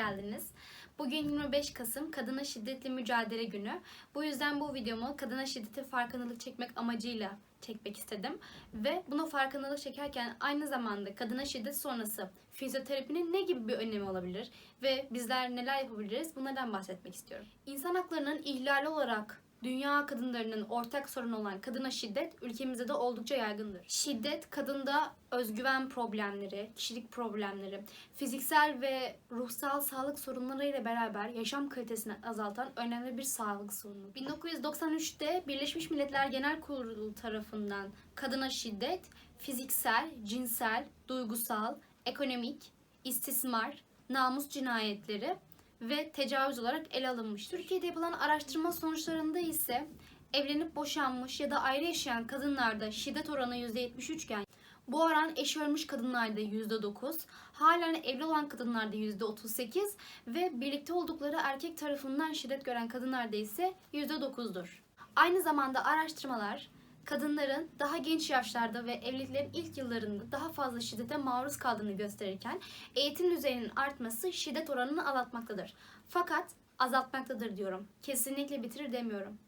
geldiniz. Bugün 25 Kasım Kadına Şiddetle Mücadele Günü. Bu yüzden bu videomu kadına şiddete farkındalık çekmek amacıyla çekmek istedim. Ve bunu farkındalık çekerken aynı zamanda kadına şiddet sonrası fizyoterapinin ne gibi bir önemi olabilir ve bizler neler yapabiliriz bunlardan bahsetmek istiyorum. İnsan haklarının ihlali olarak dünya kadınlarının ortak sorunu olan kadına şiddet ülkemizde de oldukça yaygındır. Şiddet kadında özgüven problemleri, kişilik problemleri, fiziksel ve ruhsal sağlık sorunlarıyla beraber yaşam kalitesini azaltan önemli bir sağlık sorunu. 1993'te Birleşmiş Milletler Genel Kurulu tarafından kadına şiddet fiziksel, cinsel, duygusal, ekonomik, istismar, namus cinayetleri ve tecavüz olarak ele alınmış. Türkiye'de yapılan araştırma sonuçlarında ise evlenip boşanmış ya da ayrı yaşayan kadınlarda şiddet oranı %73 iken bu oran eşi ölmüş kadınlarda %9, halen evli olan kadınlarda %38 ve birlikte oldukları erkek tarafından şiddet gören kadınlarda ise %9'dur. Aynı zamanda araştırmalar kadınların daha genç yaşlarda ve evliliklerin ilk yıllarında daha fazla şiddete maruz kaldığını gösterirken eğitim düzeyinin artması şiddet oranını azaltmaktadır. Fakat azaltmaktadır diyorum. Kesinlikle bitirir demiyorum.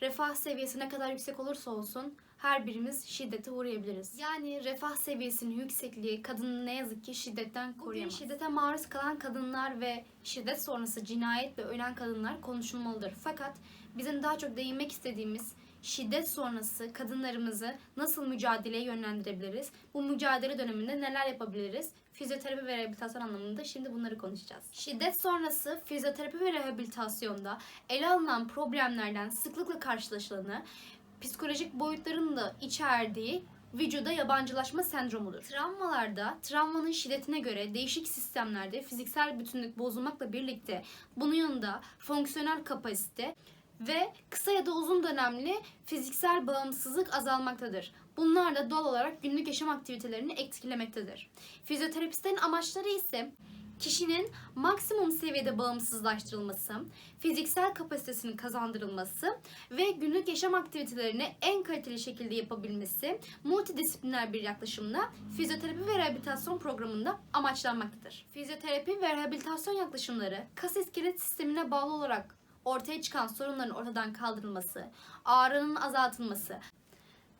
Refah seviyesi ne kadar yüksek olursa olsun her birimiz şiddete uğrayabiliriz. Yani refah seviyesinin yüksekliği kadını ne yazık ki şiddetten koruyamaz. Bugün şiddete maruz kalan kadınlar ve şiddet sonrası cinayet ve ölen kadınlar konuşulmalıdır. Fakat bizim daha çok değinmek istediğimiz şiddet sonrası kadınlarımızı nasıl mücadeleye yönlendirebiliriz? Bu mücadele döneminde neler yapabiliriz? Fizyoterapi ve rehabilitasyon anlamında şimdi bunları konuşacağız. Şiddet sonrası fizyoterapi ve rehabilitasyonda ele alınan problemlerden sıklıkla karşılaşılanı, psikolojik boyutların da içerdiği vücuda yabancılaşma sendromudur. Travmalarda travmanın şiddetine göre değişik sistemlerde fiziksel bütünlük bozulmakla birlikte bunun yanında fonksiyonel kapasite ve kısa ya da uzun dönemli fiziksel bağımsızlık azalmaktadır. Bunlar da doğal olarak günlük yaşam aktivitelerini etkilemektedir. Fizyoterapistlerin amaçları ise kişinin maksimum seviyede bağımsızlaştırılması, fiziksel kapasitesinin kazandırılması ve günlük yaşam aktivitelerini en kaliteli şekilde yapabilmesi multidisipliner bir yaklaşımla fizyoterapi ve rehabilitasyon programında amaçlanmaktadır. Fizyoterapi ve rehabilitasyon yaklaşımları kas iskelet sistemine bağlı olarak ortaya çıkan sorunların ortadan kaldırılması, ağrının azaltılması,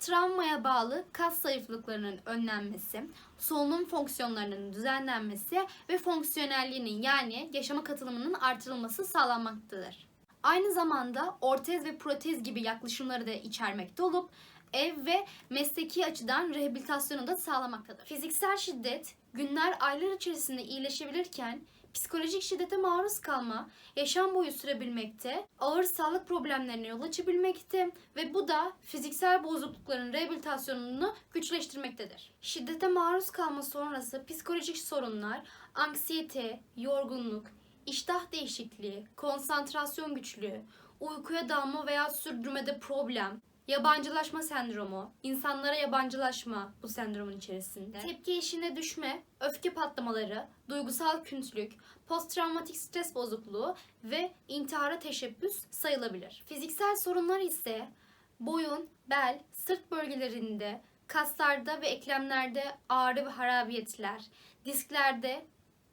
travmaya bağlı kas zayıflıklarının önlenmesi, solunum fonksiyonlarının düzenlenmesi ve fonksiyonelliğinin yani yaşama katılımının artırılması sağlanmaktadır. Aynı zamanda ortez ve protez gibi yaklaşımları da içermekte olup ev ve mesleki açıdan rehabilitasyonu da sağlamaktadır. Fiziksel şiddet günler aylar içerisinde iyileşebilirken psikolojik şiddete maruz kalma yaşam boyu sürebilmekte, ağır sağlık problemlerine yol açabilmekte ve bu da fiziksel bozuklukların rehabilitasyonunu güçleştirmektedir. Şiddete maruz kalma sonrası psikolojik sorunlar, anksiyete, yorgunluk, iştah değişikliği, konsantrasyon güçlüğü, uykuya dalma veya sürdürmede problem, Yabancılaşma sendromu, insanlara yabancılaşma bu sendromun içerisinde. Tepki eşiğine düşme, öfke patlamaları, duygusal küntülük, posttraumatik stres bozukluğu ve intihara teşebbüs sayılabilir. Fiziksel sorunlar ise boyun, bel, sırt bölgelerinde, kaslarda ve eklemlerde ağrı ve harabiyetler, disklerde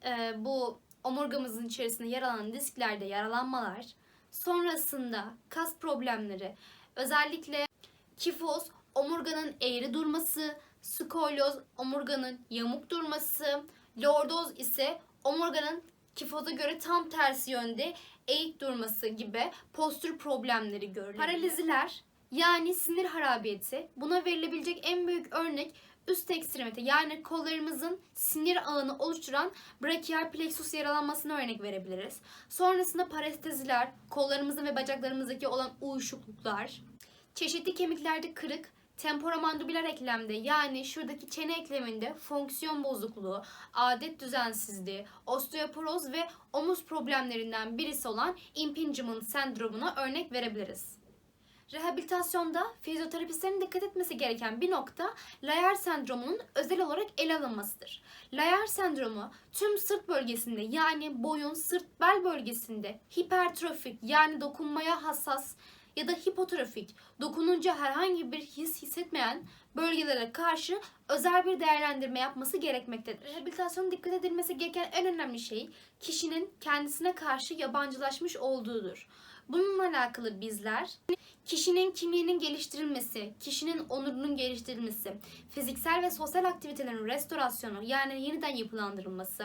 e, bu omurgamızın içerisinde yer alan disklerde yaralanmalar, sonrasında kas problemleri, özellikle kifoz, omurganın eğri durması, skolyoz, omurganın yamuk durması, lordoz ise omurganın kifoza göre tam tersi yönde eğik durması gibi postür problemleri görülür. Paraliziler yani sinir harabiyeti buna verilebilecek en büyük örnek üst ekstremite yani kollarımızın sinir ağını oluşturan brachial plexus yaralanmasına örnek verebiliriz. Sonrasında paresteziler, kollarımızın ve bacaklarımızdaki olan uyuşukluklar, çeşitli kemiklerde kırık, temporomandibüler eklemde yani şuradaki çene ekleminde fonksiyon bozukluğu, adet düzensizliği, osteoporoz ve omuz problemlerinden birisi olan impingement sendromuna örnek verebiliriz. Rehabilitasyonda fizyoterapistlerin dikkat etmesi gereken bir nokta Layar sendromunun özel olarak ele alınmasıdır. Layar sendromu tüm sırt bölgesinde yani boyun, sırt, bel bölgesinde hipertrofik yani dokunmaya hassas ya da hipotrofik dokununca herhangi bir his hissetmeyen bölgelere karşı özel bir değerlendirme yapması gerekmektedir. Rehabilitasyonun dikkat edilmesi gereken en önemli şey kişinin kendisine karşı yabancılaşmış olduğudur. Bununla alakalı bizler kişinin kimliğinin geliştirilmesi, kişinin onurunun geliştirilmesi, fiziksel ve sosyal aktivitelerin restorasyonu yani yeniden yapılandırılması,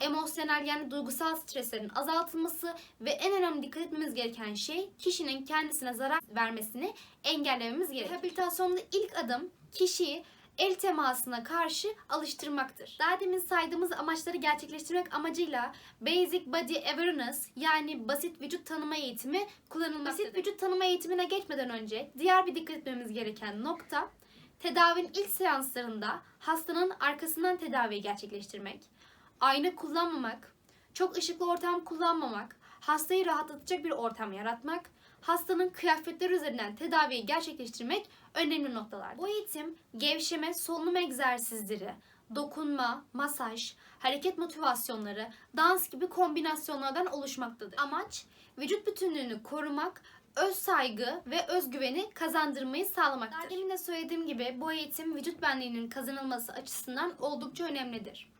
emosyonel yani duygusal streslerin azaltılması ve en önemli dikkat etmemiz gereken şey kişinin kendisine zarar vermesini engellememiz gerekir. Rehabilitasyonda ilk adım kişiyi el temasına karşı alıştırmaktır. Daha demin saydığımız amaçları gerçekleştirmek amacıyla Basic Body Awareness yani basit vücut tanıma eğitimi kullanılmaktadır. Basit vücut tanıma eğitimine geçmeden önce diğer bir dikkat etmemiz gereken nokta tedavinin ilk seanslarında hastanın arkasından tedaviyi gerçekleştirmek, ayna kullanmamak, çok ışıklı ortam kullanmamak, hastayı rahatlatacak bir ortam yaratmak, hastanın kıyafetleri üzerinden tedaviyi gerçekleştirmek önemli noktalar. Bu eğitim gevşeme, solunum egzersizleri, dokunma, masaj, hareket motivasyonları, dans gibi kombinasyonlardan oluşmaktadır. Amaç vücut bütünlüğünü korumak, öz saygı ve özgüveni kazandırmayı sağlamaktır. Daha demin de söylediğim gibi bu eğitim vücut benliğinin kazanılması açısından oldukça önemlidir.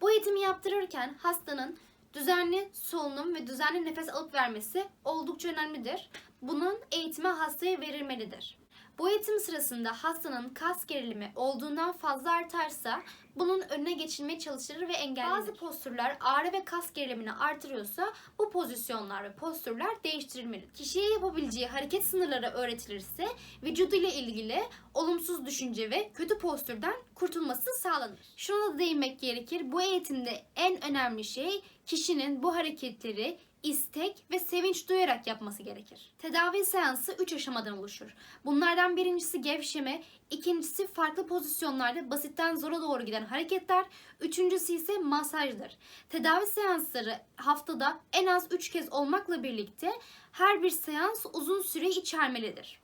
Bu eğitimi yaptırırken hastanın düzenli solunum ve düzenli nefes alıp vermesi oldukça önemlidir. Bunun eğitimi hastaya verilmelidir. Bu eğitim sırasında hastanın kas gerilimi olduğundan fazla artarsa bunun önüne geçilmeye çalışılır ve engellenir. Bazı postürler ağrı ve kas gerilimini artırıyorsa bu pozisyonlar ve postürler değiştirilmeli. Kişiye yapabileceği hareket sınırları öğretilirse vücuduyla ilgili olumsuz düşünce ve kötü postürden kurtulması sağlanır. Şuna da değinmek gerekir. Bu eğitimde en önemli şey kişinin bu hareketleri istek ve sevinç duyarak yapması gerekir. Tedavi seansı 3 aşamadan oluşur. Bunlardan birincisi gevşeme, ikincisi farklı pozisyonlarda basitten zora doğru giden hareketler, üçüncüsü ise masajdır. Tedavi seansları haftada en az 3 kez olmakla birlikte her bir seans uzun süre içermelidir.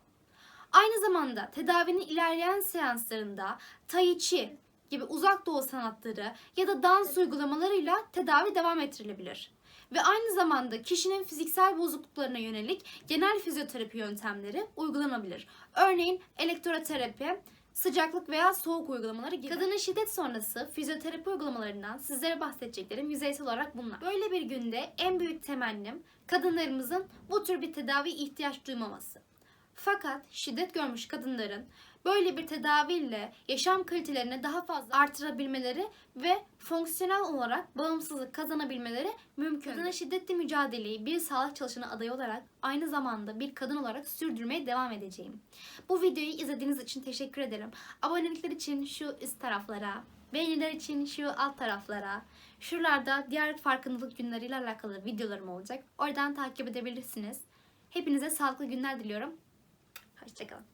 Aynı zamanda tedavinin ilerleyen seanslarında tai chi gibi uzak doğu sanatları ya da dans uygulamalarıyla tedavi devam ettirilebilir. Ve aynı zamanda kişinin fiziksel bozukluklarına yönelik genel fizyoterapi yöntemleri uygulanabilir. Örneğin elektroterapi, sıcaklık veya soğuk uygulamaları gibi. Kadının şiddet sonrası fizyoterapi uygulamalarından sizlere bahsedeceklerim yüzeysel olarak bunlar. Böyle bir günde en büyük temennim kadınlarımızın bu tür bir tedavi ihtiyaç duymaması. Fakat şiddet görmüş kadınların böyle bir tedaviyle yaşam kalitelerini daha fazla artırabilmeleri ve fonksiyonel olarak bağımsızlık kazanabilmeleri mümkün. Kadına şiddetle mücadeleyi bir sağlık çalışanı adayı olarak aynı zamanda bir kadın olarak sürdürmeye devam edeceğim. Bu videoyu izlediğiniz için teşekkür ederim. Abonelikler için şu üst taraflara, beğeniler için şu alt taraflara, şuralarda diğer farkındalık günleriyle alakalı videolarım olacak. Oradan takip edebilirsiniz. Hepinize sağlıklı günler diliyorum. Hoşçakalın.